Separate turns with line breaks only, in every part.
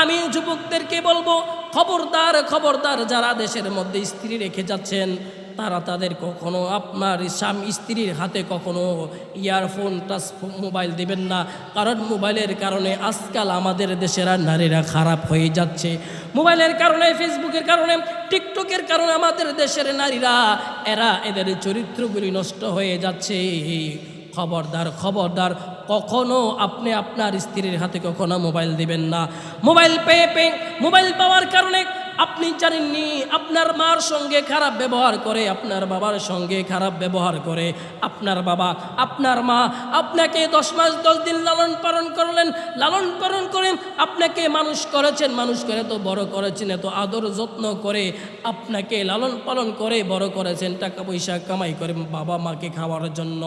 আমি যুবকদেরকে বলব, খবরদার খবরদার যারা দেশের মধ্যে স্ত্রী রেখে যাচ্ছেন, তারা তাদের কখনো আপনার স্বামী, স্ত্রীর হাতে কখনো ইয়ারফোন টাচ মোবাইল দেবেন না। কারণ মোবাইলের কারণে আজকাল আমাদের দেশের নারীরা খারাপ হয়ে যাচ্ছে। মোবাইলের কারণে, ফেসবুকের কারণে, টিকটকের কারণে আমাদের দেশের নারীরা, এরা এদের চরিত্রগুলি নষ্ট হয়ে যাচ্ছে। খবরদার খবরদার কখনো আপনি আপনার স্ত্রীর হাতে কখনো মোবাইল দিবেন না। মোবাইল পেয়ে পেয়ে, মোবাইল পাওয়ার কারণে আপনি জানেননি, আপনার মার সঙ্গে খারাপ ব্যবহার করে, আপনার বাবার সঙ্গে খারাপ ব্যবহার করে। আপনার বাবা, আপনার মা আপনাকে দশ মাস, দশ দিন লালন পালন করলেন, লালন পালন করেন আপনাকে মানুষ করেছেন, মানুষ করে তো বড় করেছেন, এত আদর যত্ন করে আপনাকে লালন পালন করে বড় করেছেন, টাকা পয়সা কামাই করে বাবা মাকে খাওয়ার জন্য।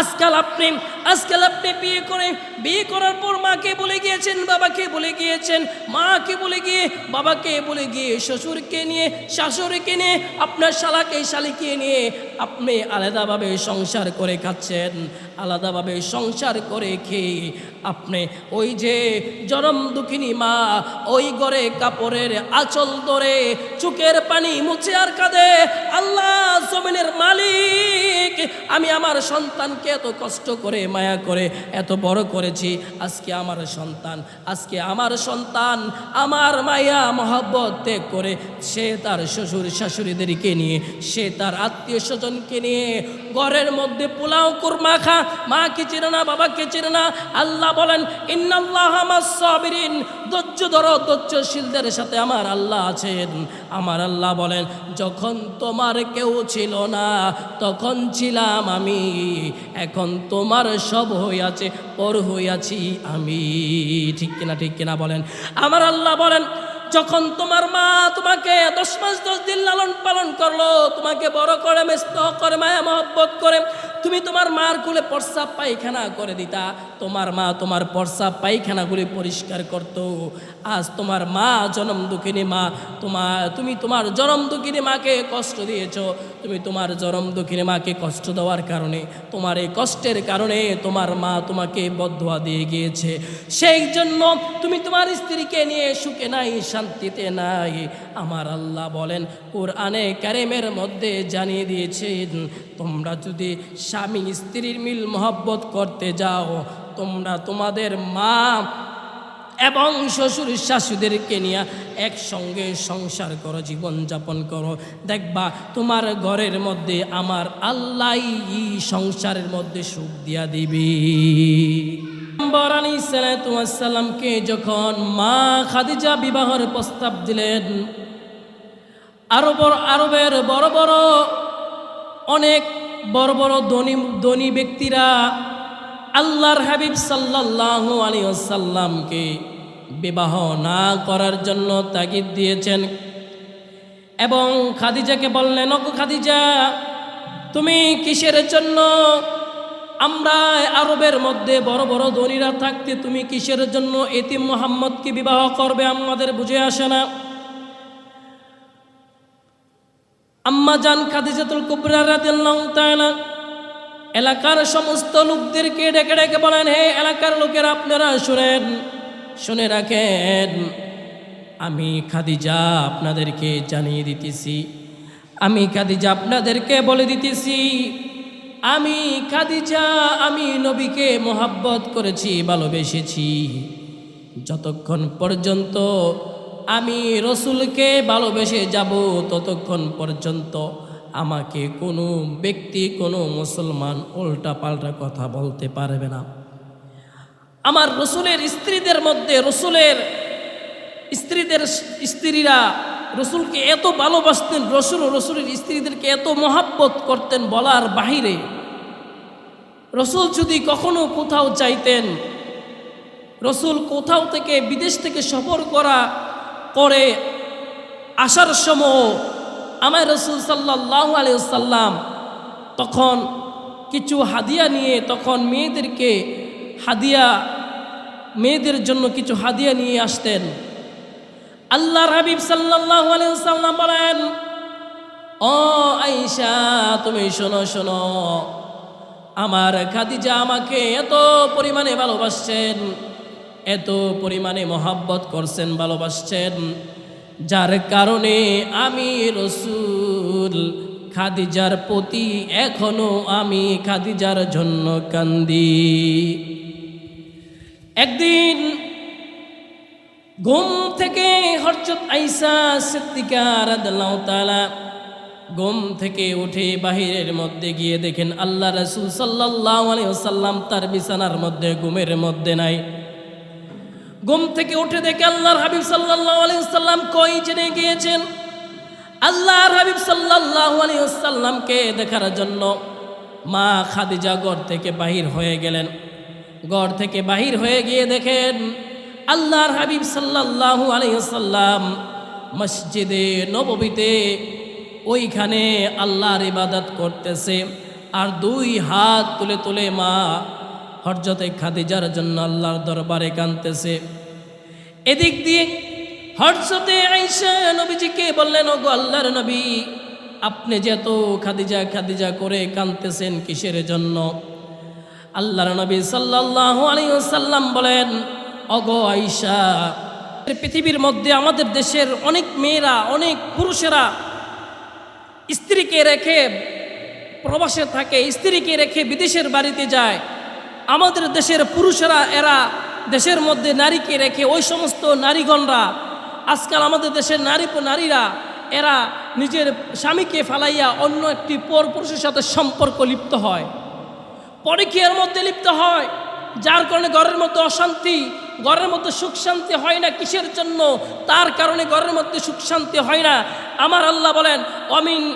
আজকাল আপনি আজকাল আপনি বিয়ে করে, বিয়ে করার পর মাকে বলে গিয়েছেন, বাবাকে বলে গিয়েছেন, মাকে বলে গিয়ে, বাবাকে বলে গিয়ে শ্বশুরকে নিয়ে শাশুড়িকে নিয়ে আপনার শালাকে শালিকে নিয়ে আপনি আলাদাভাবে সংসার করে খাচ্ছেন, আলাদাভাবে সংসার করে খেয়ে আপনি ওই যে জনম দুঃখিনী মা, ওই গড়ে কাপড়ের আঁচল ধরে চোখের পানি মুছে আর কাঁদে, আল্লাহ, জমিনের মালিক, আমি আমার সন্তানকে এত কষ্ট করে, মায়া করে, এত বড় করেছি, আজকে আমার সন্তান, আজকে আমার সন্তান, আমার মায়া মহব্বত ত্যাগ করে, সে তার শ্বশুর শাশুড়িদেরকে নিয়ে, সে তার আত্মীয় স্বজনকে নিয়ে ঘরের মধ্যে পোলাও, কুরমা খা। মাকে চেনে না, বাবাকে চেনে না। আল্লাহ বলেন, ইন্নাল্লাহ ধৈর্য ধরো, ধৈর্যশীলদের সাথে আমার আল্লাহ আছেন। আমার আল্লাহ বলেন, যখন তোমার কেউ ছিল না, তখন ছিলাম আমি। এখন তোমার সব হইয়াছে পর হইয়াছি আমি। ঠিক কিনা ঠিক কিনা বলেন। আমার আল্লাহ বলেন যখন তোমার মা তোমাকে দশ মাস দশ দিন লালন পালন করল, তোমাকে বড় করে মেস্ত করে, মায়া মহব্বত করে তুমি তোমার মার কুলে প্রস্রাব পায়খানা করে দিতা। তোমার মা তোমার প্রস্রাব পায়খানাগুলি পরিষ্কার করত। আজ তোমার মা জনম দুঃখিনী মা তোমার তুমি তোমার জনম দুঃখিনী মাকে কষ্ট দিয়েছ। তুমি তোমার জনম দুঃখিনী মাকে কষ্ট দেওয়ার কারণে, তোমার এই কষ্টের কারণে তোমার মা তোমাকে বদুয়া দিয়ে গিয়েছে। সেই জন্য তুমি তোমার স্ত্রীকে নিয়ে সুখে নাই, শান্তিতে নাই। আমার আল্লাহ বলেন, কোরআনে কারেমের মধ্যে জানিয়ে দিয়েছেন, তোমরা যদি স্বামী স্ত্রীর মিল মহব্বত করতে যাও। তোমরা তোমাদের মা এবং শ্বশুর শাশুদেরকে নিয়ে একসঙ্গে সংসার করো জীবনযাপন করো। দেখবা তোমার ঘরের মধ্যে আমার আল্লাহ সংসারের মধ্যে সুখ দিয়া দিবি। বরানি সালাতামকে যখন মা খাদিজা বিবাহের প্রস্তাব দিলেন, আরবর আরবের বড় বড় অনেক বড় বড় ধনী ধনী ব্যক্তিরা আল্লাহর হাবিব সাল্লাহ আলী সাল্লামকে বিবাহ না করার জন্য তাগিদ দিয়েছেন। এবং খাদিজাকে বললেন অকু খাদিজা, তুমি কিসের জন্য আমরা আরবের মধ্যে বড় বড় ধনীরা থাকতে তুমি কিসের জন্য এতিম মোহাম্মদকে বিবাহ করবে আমাদের বুঝে আসে না? আম্মা জান খাদিজাতুল কুবরা রাদিয়াল্লাহু তাআলা, এলাকার সমস্ত লোকদেরকে ডেকে ডেকে বলেন, হে এলাকার লোকেরা, আপনারা শুনেন, শুনে রাখেন। আমি খাদিজা আপনাদেরকে জানিয়ে দিতেছি, আমি খাদিজা আপনাদেরকে বলে দিতেছি, আমি খাদিজা, আমি নবীকে মোহাব্বত করেছি, ভালোবেসেছি। যতক্ষণ পর্যন্ত আমি রসুলকে ভালোবেসে যাব ততক্ষণ পর্যন্ত আমাকে কোনো ব্যক্তি, কোনো মুসলমান উল্টা পাল্টা কথা বলতে পারবে না। আমার রসুলের স্ত্রীদের মধ্যে, রসুলের স্ত্রীদের স্ত্রীরা রসুলকে এত ভালোবাসতেন, রসুল রসুলের স্ত্রীদেরকে এত মহাব্বত করতেন বলার বাহিরে। রসুল যদি কখনো কোথাও চাইতেন রসুল কোথাও থেকে বিদেশ থেকে সফর করা করে আসার সময় আমার রসুল সাল্লাহ আলিয়াল্লাম তখন কিছু হাদিয়া নিয়ে, তখন মেয়েদেরকে হাদিয়া, মেয়েদের জন্য কিছু হাদিয়া নিয়ে আসতেন। আল্লাহর হাবিব সাল্লাহ আলিয়াল্লাম বলেন, ও আইসা তুমি শোনো শোনো। আমার খাদিজা আমাকে এত পরিমাণে ভালোবাসছেন। এত পরিমাণে মহাব্বত করছেন, ভালোবাসছেন। যার কারণে আমি রসুল খাদিজার প্রতি এখনও আমি খাদিজার জন্য কান্দি। একদিন ঘুম থেকে হরচত আইসা রাদিয়াল্লাহু তাআলা ঘুম থেকে উঠে বাহিরের মধ্যে গিয়ে দেখেন, আল্লাহ রসুল সাল্লাল্লাহু আলাইহি ওয়াসাল্লাম তার বিছানার মধ্যে, ঘুমের মধ্যে নাই। ঘুম থেকে উঠে দেখে আল্লাহর হাবিব সাল্লাল্লাহু আলাইহি ওয়াসাল্লাম কই জেনে গিয়েছেন? আল্লাহর হাবিব সাল্লাল্লাহু আলাইহি ওয়াসাল্লামকে দেখার জন্য মা খাদিজা ঘর থেকে বাহির হয়ে গেলেন। ঘর থেকে বাহির হয়ে গিয়ে দেখেন আল্লাহর হাবিব সাল্লাল্লাহু আলাইহি ওয়াসাল্লাম মসজিদে, নববীতে ওইখানে আল্লাহর ইবাদত করতেছে আর দুই হাত তুলে তুলে মা হরজতে খাদিজার জন্য আল্লাহর দরবারে কানতেছে এদিক দিয়ে হরজতে আইসা নবীজিকে বললেন, ওগো আল্লাহর নবী, আপনি যে খাদিজা খাদিজা করে কানতেছেন কিসের জন্য? আল্লাহর নবী সাল্লাল্লাহু আলাইহি ওয়াসাল্লাম বলেন অগো আইসা পৃথিবীর মধ্যে আমাদের দেশের অনেক মেয়েরা, অনেক পুরুষেরা স্ত্রীকে রেখে প্রবাসে থাকে, স্ত্রীকে রেখে বিদেশের বাড়িতে যায়। আমাদের দেশের পুরুষেরা, এরা দেশের মধ্যে নারীকে রেখে ওই সমস্ত নারীগণরা, আজকাল আমাদের দেশের নারী নারীরা, এরা নিজের স্বামীকে ফালাইয়া অন্য একটি পর পুরুষের সাথে সম্পর্ক লিপ্ত হয়। পরে কি এর মধ্যে লিপ্ত হয়, যার কারণে ঘরের মধ্যে অশান্তি, ঘরের মধ্যে সুখ শান্তি হয় না কিসের জন্য? তার কারণে ঘরের মধ্যে সুখ শান্তি হয় না। আমার আল্লাহ বলেন, অমিন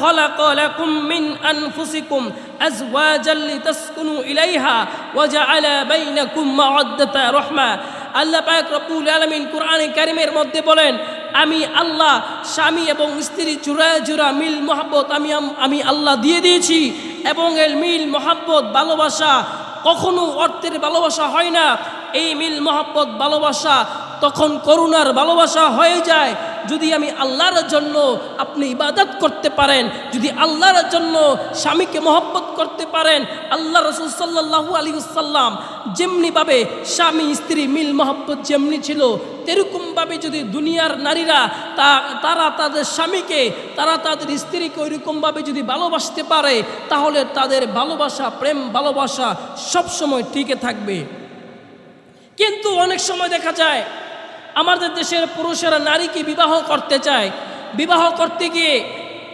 খালাকা লাকুম মিন আনফুসিকুম আজওয়াজাল লিতাসকুনু ইলাইহা ওয়া জাআলা বাইনাকুম মাওয়াদ্দাতা রাহমা। আল্লাহ পাক রব্বুল আলামিন কোরআনে কারিমের মধ্যে বলেন, আমি আল্লাহ, স্বামী এবং স্ত্রী জুড়া জুড়া মিল মোহাব্বত আমি আমি আল্লাহ দিয়ে দিয়েছি এবং এর মিল মোহাব্বত, ভালোবাসা কখনো অর্থের ভালোবাসা হয় না। এই মিল মোহাব্বত, ভালোবাসা তখন করুণার ভালোবাসা হয়ে যায়। যদি আমি আল্লাহর জন্য আপনি ইবাদত করতে পারেন, যদি আল্লাহর জন্য স্বামীকে মহব্বত করতে পারেন, আল্লাহ রসুল সাল্লাহু আলী সাল্লাম যেমনিভাবে স্বামী, স্ত্রী মিল মহব্বত যেমনি ছিল এরকমভাবে যদি দুনিয়ার নারীরা তা, তারা তাদের স্বামীকে, তারা তাদের স্ত্রীকে ওইরকমভাবে যদি ভালোবাসতে পারে, তাহলে তাদের ভালোবাসা, প্রেম ভালোবাসা সবসময় টিকে থাকবে। কিন্তু অনেক সময় দেখা যায় আমাদের দেশের পুরুষেরা নারীকে বিবাহ করতে চায়। বিবাহ করতে গিয়ে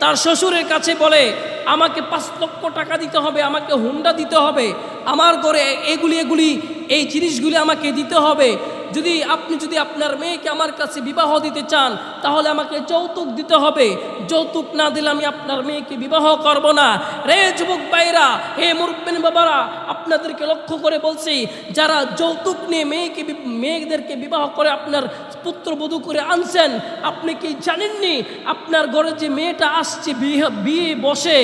তার শ্বশুরের কাছে বলে, আমাকে পাঁচ লক্ষ টাকা দিতে হবে, আমাকে হুন্ডা দিতে হবে, আমার ঘরে এগুলি এগুলি, এই জিনিসগুলি আমাকে দিতে হবে। যদি আপনি যদি আপনার মেয়েকে আমার কাছে বিবাহ দিতে চান, তাহলে আমাকে যৌতুক দিতে হবে। যৌতুক না দিলে আমি আপনার মেয়েকে বিবাহ করব না। রে যুবক ভাইরা হে মুরব্বেন বাবারা, আপনাদেরকে লক্ষ্য করে বলছি, যারা যৌতুক নিয়ে মেয়েকে মেয়েদেরকে বিবাহ করে আপনার পুত্রবধূ করে আনছেন, আপনি কি জানেননি? আপনার ঘরে যে মেয়েটা আসছে, বিয়ে বিয়ে বসে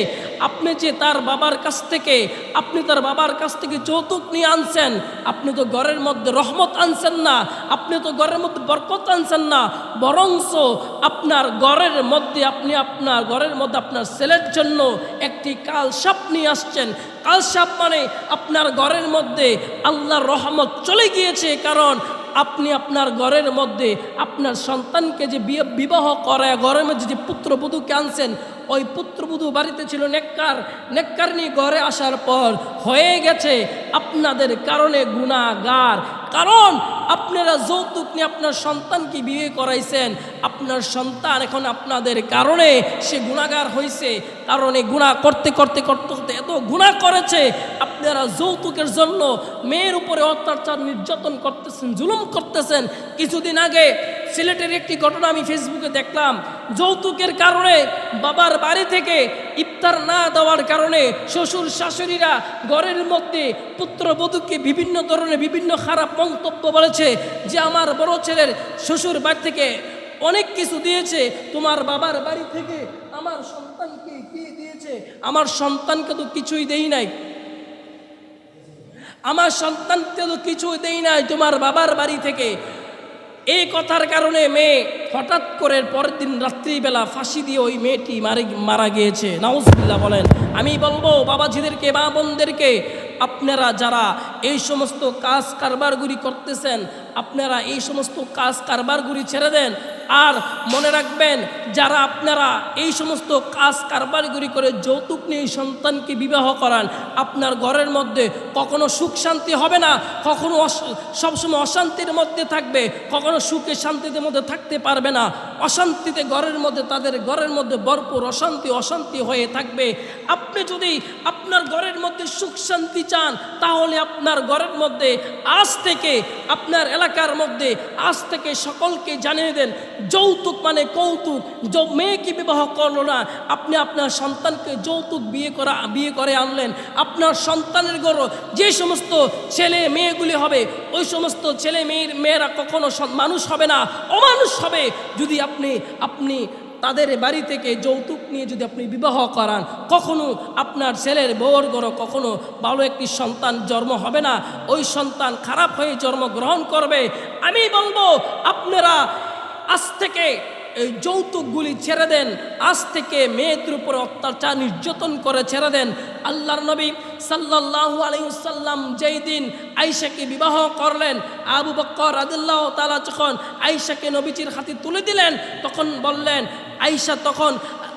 আপনি যে তার বাবার কাছ থেকে, আপনি তার বাবার কাছ থেকে যৌতুক নিয়ে আনছেন, আপনি তো ঘরের মধ্যে রহমত আনছেন না, আপনি তো ঘরের মধ্যে বরকত আনছেন না, বরংস আপনার ঘরের মধ্যে আপনি আপনার, ঘরের মধ্যে আপনার ছেলের জন্য একটি কাল সাপ নিয়ে আসছেন। কাল সাপ মানে আপনার ঘরের মধ্যে আল্লাহর রহমত চলে গিয়েছে, কারণ আপনি আপনার ঘরের মধ্যে আপনার সন্তানকে যে বিয়ে বিবাহ করায়, ঘরের মধ্যে যে পুত্রবধূকে আনছেন, ওই পুত্রবধূ বাড়িতে ছিল নেককার। নেককার নিয়ে ঘরে আসার পর হয়ে গেছে আপনাদের কারণে গুণাগার কারণ আপনারা যৌতুক নিয়ে আপনার সন্তানকে বিয়ে করাইছেন, আপনার সন্তান এখন আপনাদের কারণে সে গুণাগার হয়েছে কারণে গুণা করতে করতে করতে করতে এত গুণা করেছে, আপনারা যৌতুকের জন্য মেয়ের উপরে অত্যাচার, নির্যাতন করতেছেন, জুলুম করতেছেন। কিছুদিন আগে সিলেটের একটি ঘটনা আমি ফেসবুকে দেখলাম। যৌতুকের কারণে বাবার বাড়ি থেকে ইফতার না দেওয়ার কারণে শ্বশুর শাশুড়িরা ঘরের মধ্যে পুত্রবধূকে বিভিন্ন ধরনের বিভিন্ন খারাপ মন্তব্য বলেছে যে, আমার বড় ছেলের শ্বশুর বাড়ি থেকে অনেক কিছু দিয়েছে। তোমার বাবার বাড়ি থেকে আমার সন্তানকে কি দিয়েছে? আমার সন্তানকে তো কিছুই দেই নাই। আমার সন্তানকে তো কিছুই দেই নাই। তোমার বাবার বাড়ি থেকে এই কথার কারণে মেয়ে হঠাৎ করে পরের দিন রাত্রিবেলা ফাঁসি দিয়ে ওই মেয়েটি মারে, মারা গিয়েছে। নাউজবিল্লা বলেন, আমি বলব, বাবাজিদেরকে, মা বোনদেরকে, আপনারা যারা এই সমস্ত কাজ কারবারগুলি করতেছেন, আপনারা এই সমস্ত কাজ কারবারগুলি ছেড়ে দেন। আর মনে রাখবেন, যারা আপনারা এই সমস্ত কাজ কারবারগুলি করে যৌতুক নিয়ে সন্তানকে বিবাহ করান, আপনার ঘরের মধ্যে কখনো সুখ শান্তি হবে না, কখনো সবসময় অশান্তির মধ্যে থাকবে, কখনো সুখে শান্তিতে মধ্যে থাকতে পারবে না। অশান্তিতে ঘরের মধ্যে, তাদের ঘরের মধ্যে ভরপুর অশান্তি অশান্তি হয়ে থাকবে। আপনি যদি আপনার ঘরের মধ্যে সুখ শান্তি চান, তাহলে আপনার ঘরের মধ্যে আজ থেকে, আপনার এলাকার মধ্যে আজ থেকে সকলকে জানিয়ে দেন, যৌতুক মানে কৌতুক। মেয়েকে বিবাহ করল না। আপনি আপনার সন্তানকে যৌতুক বিয়ে করা, বিয়ে করে আনলেন। আপনার সন্তানের গর্ব যে সমস্ত ছেলে মেয়েগুলি হবে, ওই সমস্ত ছেলে মেয়ের, মেয়েরা কখনো মানুষ হবে না, অমানুষ হবে। যদি আপনি আপনি তাদের বাড়ি থেকে যৌতুক নিয়ে যদি আপনি বিবাহ করান, কখনো আপনার ছেলের বউর গড় কখনো ভালো একটি সন্তান জন্ম হবে না, ওই সন্তান খারাপ হয়ে জন্মগ্রহণ করবে, আমি বলব, আপনারা আজ থেকে এই যৌতুকগুলি ছেড়ে দেন। আজ থেকে মেয়েদের উপরে অত্যাচার নির্যাতন করে ছেড়ে দেন। আল্লাহর নবী সাল্লাহ আলাইসাল্লাম যেই দিন আইসাকে বিবাহ করলেন, আবু বক্কর আদুল্লাহ তালা যখন আইসাকে নবীজির হাতে তুলে দিলেন, তখন বললেন আইসা তখন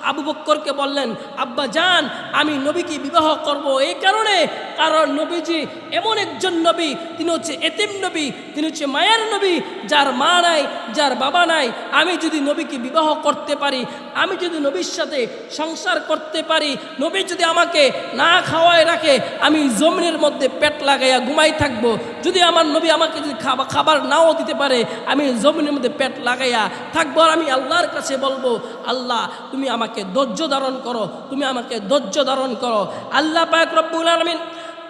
আবু বক্করকে বললেন, আব্বা যান আমি নবীকে বিবাহ করব এই কারণে। কারণ নবীজি এমন একজন নবী, তিনি হচ্ছে এতিম নবী, তিনি হচ্ছে মায়ের নবী, যার মা নাই, যার বাবা নাই। আমি যদি নবীকে বিবাহ করতে পারি, আমি যদি নবীর সাথে সংসার করতে পারি, নবী যদি আমাকে না খাওয়ায় রাখে, আমি জমিনের মধ্যে পেট লাগাইয়া ঘুমাই থাকব। যদি আমার নবী আমাকে যদি খাবার নাও দিতে পারে, আমি জমিনের মধ্যে পেট লাগাইয়া থাকব। আর আমি আল্লাহর কাছে বলব, আল্লাহ, তুমি আমাকে ধৈর্য ধারণ করো তুমি আমাকে ধৈর্য ধারণ করো আল্লাহ পাক রব্বুল আলমিন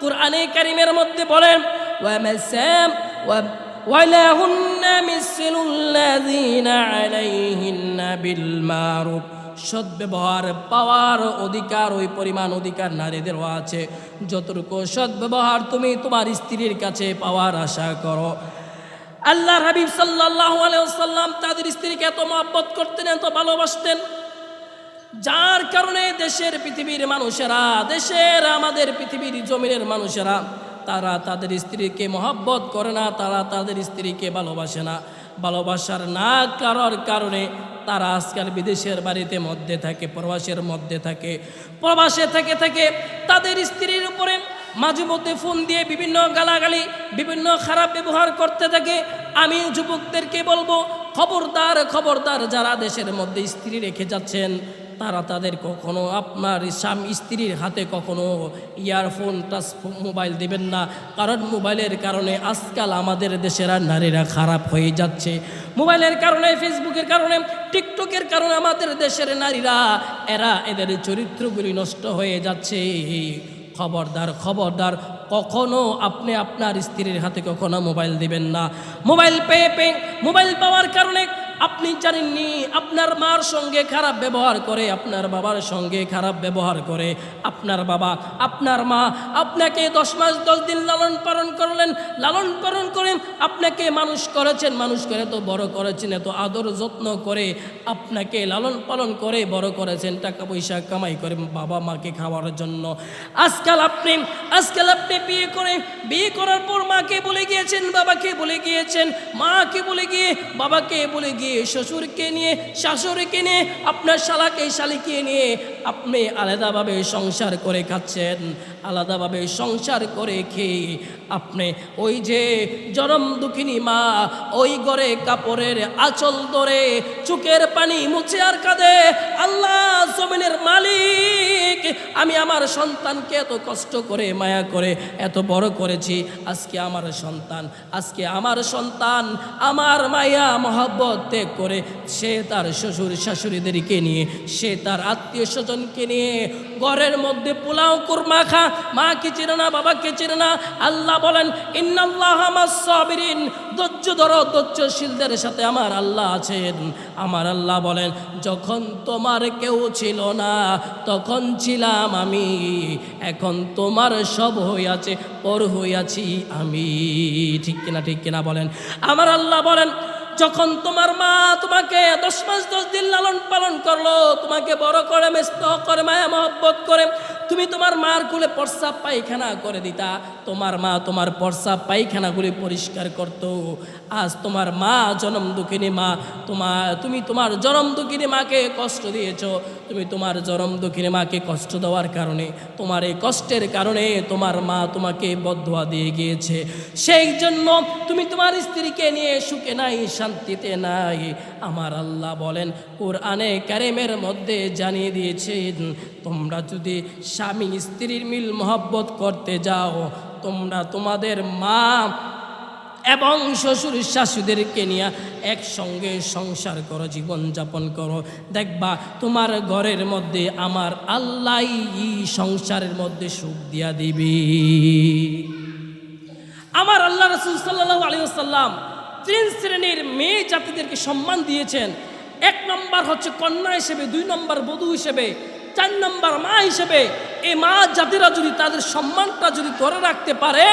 কুরআনে কারিমের মধ্যে বলেন ওয়ামাসাম ওয়া ولهن مثل الذين عليهن بالمعروف সদ্ব্যবহার পাওয়ার অধিকার ওই পরিমাণ অধিকার নারীদেরও আছে যতটুকু সদ্ব্যবহার তুমি তোমার স্ত্রীর কাছে পাওয়ার আশা করো আল্লাহ হাবিব সাল্লাহ আলাইসাল্লাম তাদের স্ত্রীকে এত মহব্বত করতেন এত ভালোবাসতেন যার কারণে দেশের পৃথিবীর মানুষেরা, দেশের আমাদের পৃথিবীর জমিনের মানুষেরা, তারা তাদের স্ত্রীকে মহব্বত করে না, তারা তাদের স্ত্রীকে ভালোবাসে না। ভালোবাসার না করার কারণে তারা আজকাল বিদেশের বাড়িতে মধ্যে থাকে, প্রবাসের মধ্যে থাকে। প্রবাসে থেকে থেকে তাদের স্ত্রীর উপরে মাঝে মধ্যে ফোন দিয়ে বিভিন্ন গালাগালি, বিভিন্ন খারাপ ব্যবহার করতে থাকে। আমি যুবকদেরকে বলব, খবরদার খবরদার যারা দেশের মধ্যে স্ত্রী রেখে যাচ্ছেন তারা তাদের কখনো আপনার স্বামী স্ত্রীর হাতে কখনো ইয়ারফোন টাচ মোবাইল দেবেন না। কারণ মোবাইলের কারণে আজকাল আমাদের দেশের আর নারীরা খারাপ হয়ে যাচ্ছে। মোবাইলের কারণে, ফেসবুকের কারণে, টিকটকের কারণে আমাদের দেশের নারীরা, এরা এদের চরিত্রগুলি নষ্ট হয়ে যাচ্ছে। খবরদার খবরদার, কখনো আপনি আপনার স্ত্রীর হাতে কখনো মোবাইল দিবেন না। মোবাইল পেয়ে পেয়ে, মোবাইল পাওয়ার কারণে আপনি জানেননি, আপনার মার সঙ্গে খারাপ ব্যবহার করে, আপনার বাবার সঙ্গে খারাপ ব্যবহার করে। আপনার বাবা, আপনার মা আপনাকে দশ মাস, দশ দিন লালন পালন করলেন, লালন পালন করে আপনাকে মানুষ করেছেন, মানুষ করে তো বড় করেছেন, এত আদর যত্ন করে আপনাকে লালন পালন করে বড় করেছেন, টাকা পয়সা কামাই করে বাবা মাকে খাওয়ার জন্য। আজকাল আপনি আজকাল আপনি বিয়ে করে, বিয়ে করার পর মাকে বলে গিয়েছেন, বাবাকে বলে গিয়েছেন, মাকে বলে গিয়ে, বাবাকে বলে গিয়ে শ্বশুরকে নিয়ে, শাশুড়িকে নিয়ে, আপনার শালাকে, শালিকে নিয়ে আপনি আলাদাভাবে সংসার করে খাচ্ছেন, আলাদাভাবে সংসার করে খেয়ে আপনি ওই যে জনম দুঃখিনী মা, ওই গড়ে কাপড়ের আঁচল ধরে চুকের পানি মুছে আর কাঁদে, আল্লাহ জমিনের মালিক, আমি আমার সন্তানকে এত কষ্ট করে, মায়া করে, এত বড় করেছি, আজকে আমার সন্তান, আজকে আমার সন্তান, আমার মায়া, মহব্বত ত্যাগ করে সে তার শ্বশুর শাশুড়িদেরকে নিয়ে, সে তার আত্মীয় স্বজনকে নিয়ে ঘরের মধ্যে পোলাও, কুরমা খা মা মাকে চেনে না, বাবাকে চেনে না। আল্লাহ বলেন, ইন্নাল্লাহ আমার সাবিরিন ধৈর্য ধরো, ধৈর্যশীলদের সাথে আমার আল্লাহ আছেন। আমার আল্লাহ বলেন, যখন তোমার কেউ ছিল না, তখন ছিলাম আমি। এখন তোমার সব হইয়াছে পর হইয়াছি আমি। ঠিক কিনা ঠিক কিনা বলেন। আমার আল্লাহ বলেন যখন তোমার মা তোমাকে দশ মাস দশ দিন লালন পালন করল, তোমাকে বড় করে মেস্ত করে, মায়া মহব্বত করে, তুমি তোমার মার কুলে প্রস্রাব পায়খানা করে দিতা। তোমার মা তোমার প্রস্রাব পায়খানাগুলি পরিষ্কার করত। আজ তোমার মা জনম দুঃখিনী মা তোমার তুমি তোমার জনম দুঃখিনী মাকে কষ্ট দিয়েছ। তুমি তোমার জনম দুঃখিনী মাকে কষ্ট দেওয়ার কারণে, তোমার এই কষ্টের কারণে তোমার মা তোমাকে বদুয়া দিয়ে গিয়েছে। সেই জন্য তুমি তোমার স্ত্রীকে নিয়ে সুখে নাই, শান্তিতে নাই। আমার আল্লাহ বলেন, কোরআনে কারেমের মধ্যে জানিয়ে দিয়েছেন, তোমরা যদি স্বামী স্ত্রীর মিল মহব্বত করতে যাও, তোমরা তোমাদের মা এবং শ্বশুর শাশুদেরকে নিয়ে একসঙ্গে সংসার করো জীবনযাপন করো। দেখবা তোমার ঘরের মধ্যে আমার আল্লাহ সংসারের মধ্যে সুখ দিয়া দিবি। আমার আল্লাহ রসুল সাল্লাহ আলিয়াল্লাম তিন শ্রেণির মেয়ে জাতিদেরকে সম্মান দিয়েছেন। এক নম্বর হচ্ছে কন্যা হিসেবে, দুই নম্বর বধূ হিসেবে। চার নম্বর মা হিসেবে এই মা জাতিরা যদি তাদের সম্মানটা যদি ধরে রাখতে পারে,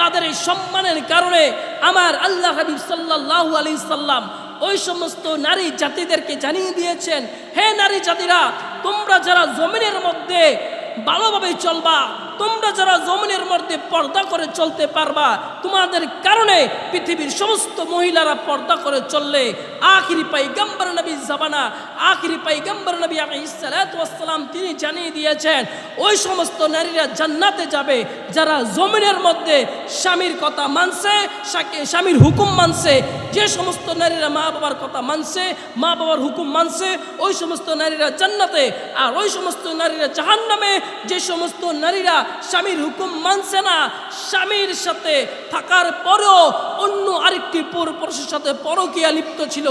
তাদের এই সম্মানের কারণে আমার আল্লাহ হাবিব সাল্লাহ আলি সাল্লাম ওই সমস্ত নারী জাতিদেরকে জানিয়ে দিয়েছেন, হে নারী জাতিরা, তোমরা যারা জমিনের মধ্যে ভালোভাবে চলবা তোমরা যারা জমিনের মধ্যে পর্দা করে চলতে পারবা, তোমাদের কারণে পৃথিবীর সমস্ত মহিলারা পর্দা করে চললে। আখিরি পাই গম্বর নবী জাবানা, আখিরি পাই গম্বর নবী আমি ইসালাতাম তিনি জানিয়ে দিয়েছেন, ওই সমস্ত নারীরা জান্নাতে যাবে যারা জমিনের মধ্যে স্বামীর কথা মানছে স্বামীর হুকুম মানছে। যে সমস্ত নারীরা মা বাবার কথা মানছে, মা বাবার হুকুম মানছে, ওই সমস্ত নারীরা জান্নাতে। আর ওই সমস্ত নারীরা জাহান্নামে। যে সমস্ত নারীরা স্বামীর হুকুম মানছে না, স্বামীর সাথে থাকার পরেও অন্য আরেকটি পর পুরুষের সাথে পরকীয়া লিপ্ত ছিল।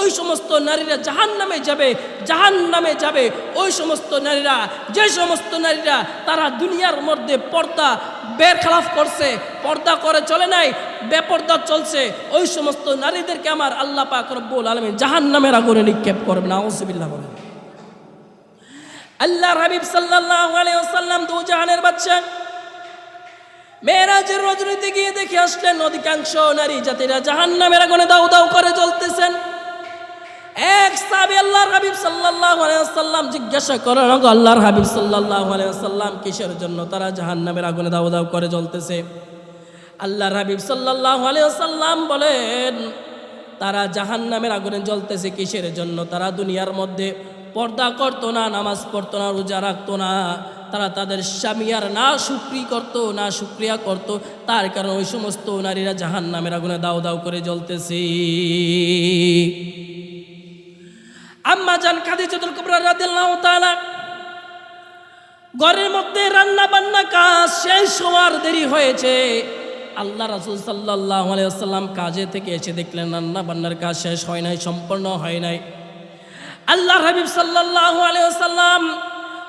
ওই সমস্ত নারীরা জাহান নামে যাবে জাহান নামে যাবে। ওই সমস্ত নারীরা, যে সমস্ত নারীরা তারা দুনিয়ার মধ্যে পর্দা বের খেলাফ করছে, পর্দা করে চলে নাই, বেপর্দা চলছে, ওই সমস্ত নারীদেরকে আমার আল্লাহ পাক আলমী জাহান নামের আগুনে নিক্ষেপ করবে না ওসিবিল্লা বলে আল্লাহ হাবিব ওয়াসাল্লাম দু জাহানের বাচ্চা। মেয়েরাজের রজনীতে গিয়ে দেখে আসলেন, অধিকাংশ নারী জাতিরা জাহান্নামের আগুনে দাউ দাউ করে জ্বলতেছেন। এক সাহাবী আল্লাহর হাবিব সাল্লাল্লাহু আলাইহি জিজ্ঞাসা করেন আল্লাহর হাবিব সাল্লাল্লাহু আলাইহি কিসের জন্য তারা জাহান্নামের আগুনে দাউ দাউ করে জ্বলতেছে? আল্লাহর হাবিব সাল্লাল্লাহু আলাইহি বলেন, তারা জাহান্নামের আগুনে জ্বলতেছে, কিসের জন্য? তারা দুনিয়ার মধ্যে পর্দা করতো না, নামাজ পড়তো না, রোজা রাখতো না। তারা তাদের স্বামী আর না শুক্রি করতো, না শুক্রিয়া করতো। তার কারণে ওই সমস্ত নারীরা জাহান্নামের আগুনে দাও দাও করে জ্বলতেছে। আম্মা জান খাদিজাতুল কুবরা রাদিয়াল্লাহু তাআলা, ঘরের মধ্যে রান্না বান্না কাজ শেষ হওয়ার দেরি হয়েছে। আল্লাহ রাসূল আলাইহি ওয়াসাল্লাম কাজে থেকে এসে দেখলেন রান্না বান্নার কাজ শেষ হয় নাই সম্পূর্ণ হয় নাই। আল্লাহ হাবিব সাল্লাল্লাহু আলাইহি ওয়াসাল্লাম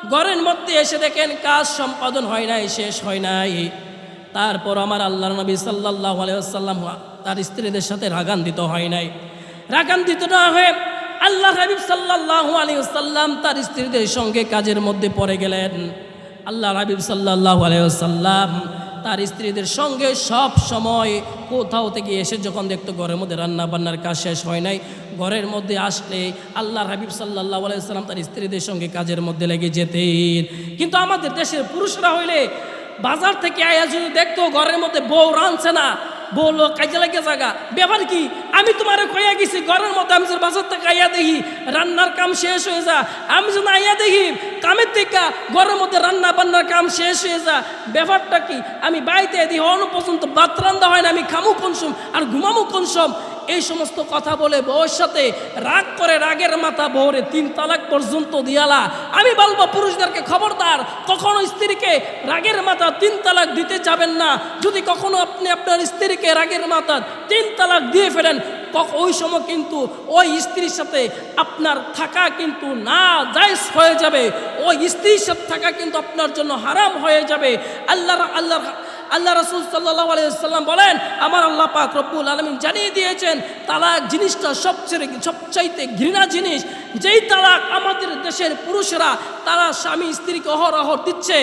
ঘরের মধ্যে এসে দেখেন কাজ সম্পাদন হয় নাই, শেষ হয় নাই। তারপর আমার আল্লাহ নবী সাল্লাল্লাহু আলাইহি ওয়াসাল্লাম তার স্ত্রীদের সাথে রাগান্বিত হয় নাই। রাগান্বিত না হয়ে আল্লাহ হাবিব সাল্লাল্লাহু আলাইহি ওয়াসাল্লাম তার স্ত্রীদের সঙ্গে কাজের মধ্যে পড়ে গেলেন। আল্লাহ হাবিব সাল্লাল্লাহু আলাইহি ওয়াসাল্লাম তার স্ত্রীদের সঙ্গে সব সময় কোথাও থেকে এসে যখন দেখতো ঘরের মধ্যে রান্না বান্নার কাজ শেষ হয় নাই, ঘরের মধ্যে আসলে আল্লাহ হাবিব সাল্লাহ আলাইসাল্লাম তার স্ত্রীদের সঙ্গে কাজের মধ্যে লেগে যেতেন। কিন্তু আমাদের দেশের পুরুষরা হইলে বাজার থেকে আয়া যদি দেখতো ঘরের মধ্যে বউ রাঁধছে না বলল কাজে লাগে জাগা। ব্যাপার কি? আমি তোমার কইয়া গেছি, ঘরের মধ্যে আমি বাজার থেকে আইয়া দেখি, রান্নার কাম শেষ হয়ে যা। আমি যেন আইয়া দেখি, কামের থেকে ঘরের মধ্যে রান্না বান্নার কাম শেষ হয়ে যা। ব্যাপারটা কি? আমি বাড়িতে দিই অন পর্যন্ত বাত রান্না হয় না, আমি খামু কনসুম আর ঘুমামু কনসুম এই সমস্ত কথা বলে বউয়ের সাথে রাগ করে রাগের মাথা বউরে তিন তালাক পর্যন্ত দিয়ালা। আমি বলব, পুরুষদেরকে খবরদার, কখনো স্ত্রীকে রাগের মাথা তিন তালাক দিতে যাবেন না। যদি কখনো আপনি আপনার স্ত্রীকে রাগের মাথা তিন তালাক দিয়ে ফেলেন ওই সময় কিন্তু ওই স্ত্রীর সাথে আপনার থাকা কিন্তু না জায়জ হয়ে যাবে। ওই স্ত্রীর সাথে থাকা কিন্তু আপনার জন্য হারাম হয়ে যাবে। আল্লাহ আল্লাহ আল্লাহ রসুল সাল্লাহ আলাইসাল্লাম বলেন, আমার আল্লাহ পাক রব্বুল আলমিন জানিয়ে দিয়েছেন, তালাক জিনিসটা সবচেয়ে, সবচাইতে ঘৃণা জিনিস, যেই তালাক আমাদের দেশের পুরুষরা, তারা স্বামী স্ত্রীকে অহরহ দিচ্ছে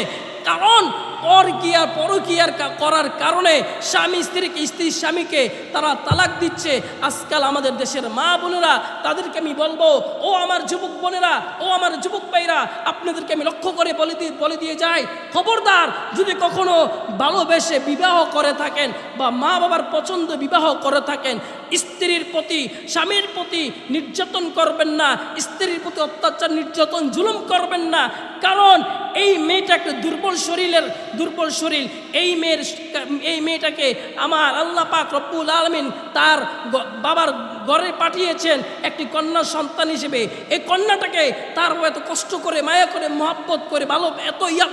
কারণ পরকিয়ার পরকিয়ার কা- করার কারণে স্বামী স্ত্রীকে, স্ত্রী স্বামীকে তারা তালাক দিচ্ছে। আজকাল আমাদের দেশের মা বোনেরা, তাদেরকে আমি বলব, ও আমার যুবক বোনেরা, ও আমার যুবক ভাইরা, আপনাদেরকে আমি লক্ষ্য করে বলে দিয়ে বলে দিয়ে যাই। খবরদার, যদি কখনো ভালোবেসে বিবাহ করে থাকেন বা মা বাবার পছন্দ বিবাহ করে থাকেন স্ত্রীর প্রতি, স্বামীর প্রতি নির্যাতন করবেন না, স্ত্রীর প্রতি অত্যাচার, নির্যাতন, জুলুম করবেন না। কারণ এই মেয়েটা একটা দুর্বল শরীরের, দুর্বল শরীর, এই মেয়ের, এই মেয়েটাকে আমার আল্লাহ পাক রব্বুল আলমিন তার বাবার ঘরে পাঠিয়েছেন একটি কন্যা সন্তান হিসেবে। এই কন্যাটাকে তার এত কষ্ট করে, মায়া করে, মহাব্বত করে, ভালো, এত ইয়া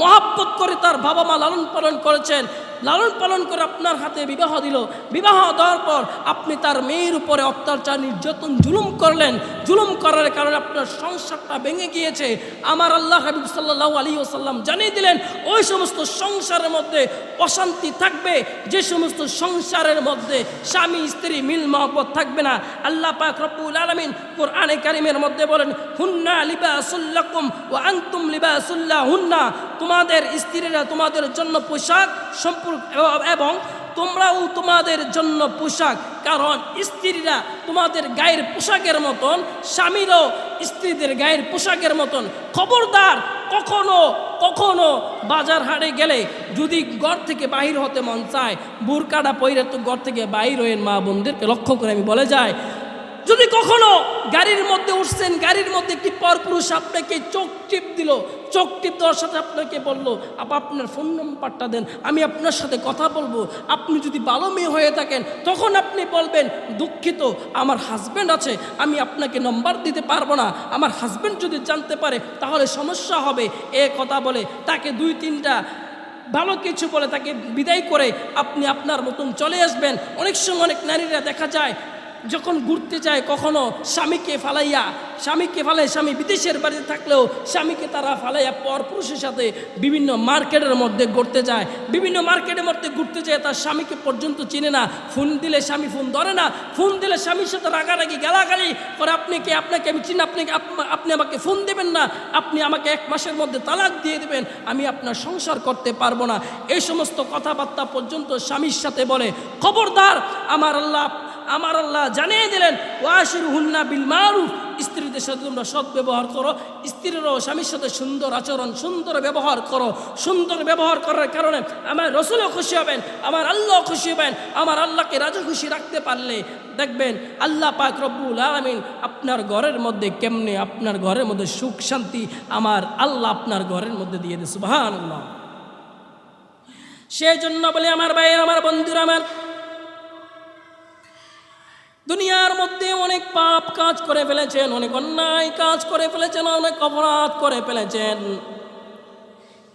মহাব্বত করে তার বাবা মা লালন পালন করেছেন। লালন পালন করে আপনার হাতে বিবাহ দিল। বিবাহ দেওয়ার পর আপনি তার মেয়ের উপরে অত্যাচার, নির্যাতন, জুলুম করলেন। জুলুম করার কারণে আপনার সংসারটা ভেঙে গিয়েছে। আমার আল্লাহ হাবিব সাল্লাহ আলী ওসাল্লাম জানিয়ে দিলেন, ওই সমস্ত সংসারের মধ্যে অশান্তি থাকবে। যে সমস্ত সংসারের মধ্যে স্বামী, স্ত্রী মিল মহব্বত থাকবে না। আল্লাহ পাক রব্বুল আলমিন কোরআনে কারিমের মধ্যে বলেন, হুন্না লিবাসুল্লাকুম ও আন্তুম লিবাসুল্লাহ হুন্না তোমাদের স্ত্রীরা তোমাদের জন্য পোশাক সম্পূর্ণ এবং তোমরাও তোমাদের জন্য পোশাক। কারণ স্ত্রীরা তোমাদের গায়ের পোশাকের মতন, স্বামীরও স্ত্রীদের গায়ের পোশাকের মতন। খবরদার কখনো কখনো বাজার হাটে গেলে যদি ঘর থেকে বাহির হতে মন চায় বুরকাটা পইরে তো ঘর থেকে বাহির হয়ে মা বোনদেরকে লক্ষ্য করে আমি বলে যাই যদি কখনো গাড়ির মধ্যে উঠছেন, গাড়ির মধ্যে একটি পরপুরুষ আপনাকে চোখ টিপ দিল, চোখ টিপ দেওয়ার সাথে আপনাকে বলল, আপা, আপনার ফোন নম্বরটা দেন, আমি আপনার সাথে কথা বলব। আপনি যদি ভালো মেয়ে হয়ে থাকেন, তখন আপনি বলবেন, দুঃখিত, আমার হাজব্যান্ড আছে, আমি আপনাকে নম্বর দিতে পারব না। আমার হাজব্যান্ড যদি জানতে পারে, তাহলে সমস্যা হবে। এ কথা বলে তাকে দুই, তিনটা ভালো কিছু বলে তাকে বিদায় করে আপনি আপনার মতন চলে আসবেন। অনেক সময় অনেক নারীরা দেখা যায় যখন ঘুরতে যায় কখনো স্বামীকে ফালাইয়া, স্বামীকে ফালাই স্বামী বিদেশের বাড়িতে থাকলেও স্বামীকে তারা ফালাইয়া পর পুরুষের সাথে বিভিন্ন মার্কেটের মধ্যে ঘুরতে যায়। বিভিন্ন মার্কেটের মধ্যে ঘুরতে যায় তার স্বামীকে পর্যন্ত চিনে না। ফোন দিলে স্বামী ফোন ধরে না। ফোন দিলে স্বামীর সাথে রাগারাগি, গালাগালি আপনি কে? আপনাকে আমি চিনি আপনি আপনি আমাকে ফোন দেবেন না। আপনি আমাকে এক মাসের মধ্যে তালাক দিয়ে দেবেন। আমি আপনার সংসার করতে পারব না। এই সমস্ত কথাবার্তা পর্যন্ত স্বামীর সাথে বলে, খবরদার, আমার আল্লাহ আমার আল্লাহ জানিয়ে দিলেন ওয়াশির হুন্না বিল মারুফ স্ত্রীদের সাথে তোমরা সৎ ব্যবহার করো, স্ত্রীরও স্বামীর সাথে সুন্দর আচরণ, সুন্দর ব্যবহার করো। সুন্দর ব্যবহার করার কারণে আমার রসুলও খুশি হবেন, আমার আল্লাহ খুশি হবেন, আমার আল্লাহকে রাজা খুশি রাখতে পারলে দেখবেন আল্লাহ পাক রব্বুল আলমিন আপনার ঘরের মধ্যে কেমনে আপনার ঘরের মধ্যে সুখ শান্তি আমার আল্লাহ আপনার ঘরের মধ্যে দিয়ে দিয়েছে সুবহান আল্লাহ সেই জন্য বলে আমার ভাইয়ের, আমার বন্ধুরা, আমার দুনিয়ার মধ্যে অনেক পাপ কাজ করে ফেলেছেন, অনেক অন্যায় কাজ করে ফেলেছেন, অনেক অপরাধ করে ফেলেছেন।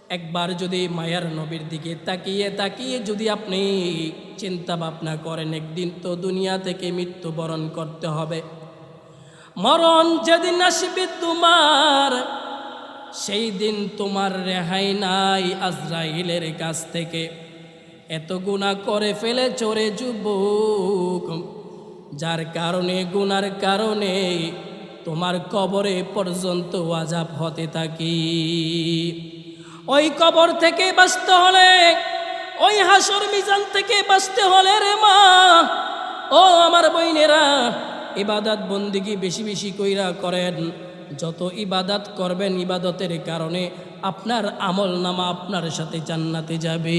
একবার যদি মায়ার নবীর দিকে তাকিয়ে তাকিয়ে যদি আপনি চিন্তা ভাবনা করেন, একদিন তো দুনিয়া থেকে মৃত্যুবরণ করতে হবে। মরণ যেদিন আসবে তোমার, সেই দিন তোমার রেহাই নাই আজরাইলের কাছ থেকে। এত গুণা করে ফেলে চড়ে যুবক। যার কারণে, গুনার কারণে তোমার কবরে পর্যন্ত আজাব হতে থাকি। ওই কবর থেকে বাঁচতে হলে, ওই হাসর মিজান থেকে বাঁচতে হলে রে মা, ও আমার বইনেরা, ইবাদত বন্দিগি বেশি বেশি কইরা করেন। যত ইবাদত করবেন ইবাদতের কারণে আপনার আমল নামা আপনার সাথে জান্নাতে যাবে।